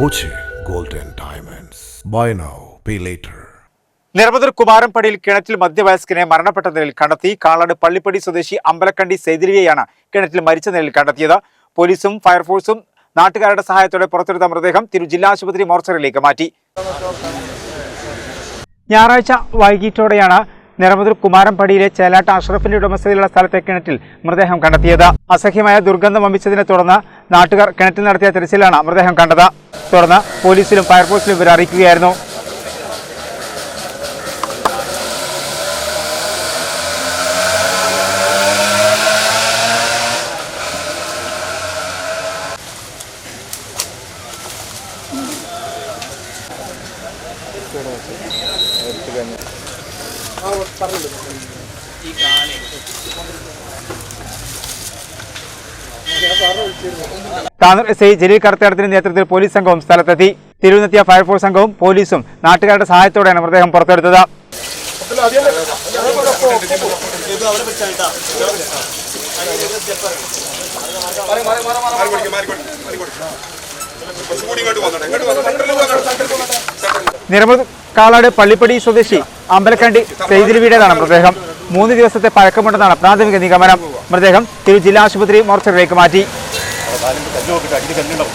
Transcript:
Boche Golden diamonds buy now pay later നിരവധി കുമാരൻപടിയിൽ കിണറ്റിൽ മധ്യവയസ്കനെ മരണപ്പെട്ട നിലയിൽ കണ്ടെത്തി. കാളാട് പള്ളിപ്പടി സ്വദേശി അമ്പലക്കണ്ടി സെതിരിയെയാണ് കിണറ്റിൽ മരിച്ച നിലയിൽ കണ്ടെത്തിയത്. പോലീസും ഫയർഫോഴ്സും നാട്ടുകാരുടെ സഹായത്തോടെ പുറത്തെടുത്ത മൃതദേഹം തിരു ജില്ലാ ആശുപത്രി മോർച്ചറിയിലേക്ക് മാറ്റി. ഞായറാഴ്ച വൈകിട്ടോടെയാണ് നിറമുതിർ കുമാരൻപടിയിലെ ചേലാട്ട അഷ്റഫിന്റെ ഉടമസ്ഥതയിലുള്ള സ്ഥലത്തെ കിണറ്റിൽ മൃതദേഹം കണ്ടെത്തിയത്. അസഹ്യമായ ദുർഗന്ധം വമിച്ചതിനെ തുടർന്ന് നാട്ടുകാർ കിണറ്റിൽ നടത്തിയ തിരച്ചിലാണ് മൃതദേഹം കണ്ടത്. തുടർന്ന് പോലീസിലും ഫയർഫോഴ്സിലും ഇവർ അറിയിക്കുകയായിരുന്നു. താനൂർ എസ് ഐ ജലീൽ കടത്തേടത്തിന്റെ നേതൃത്വത്തിൽ പോലീസ് സംഘവും സ്ഥലത്തെത്തി. തിരുവനന്തപുരം ഫയർഫോഴ്സ് സംഘവും പോലീസും നാട്ടുകാരുടെ സഹായത്തോടെയാണ് മൃതദേഹം പുറത്തെടുത്തത്. നിരവധി കാളാട് പള്ളിപ്പടി സ്വദേശി അമ്പലക്കണ്ടി സെയ്തിലിവിയുടേതാണ് മൃതദേഹം. മൂന്ന് ദിവസത്തെ പഴക്കമുണ്ടെന്നാണ് പ്രാഥമിക നിഗമനം. മൃതദേഹം തിരു ജില്ലാ ആശുപത്രി മോർച്ചറിലേക്ക് മാറ്റി. കാലിന്റെ കല്ലുമൊക്കെ ഇട്ട് അടിയിൽ കല്ലുണ്ടാവും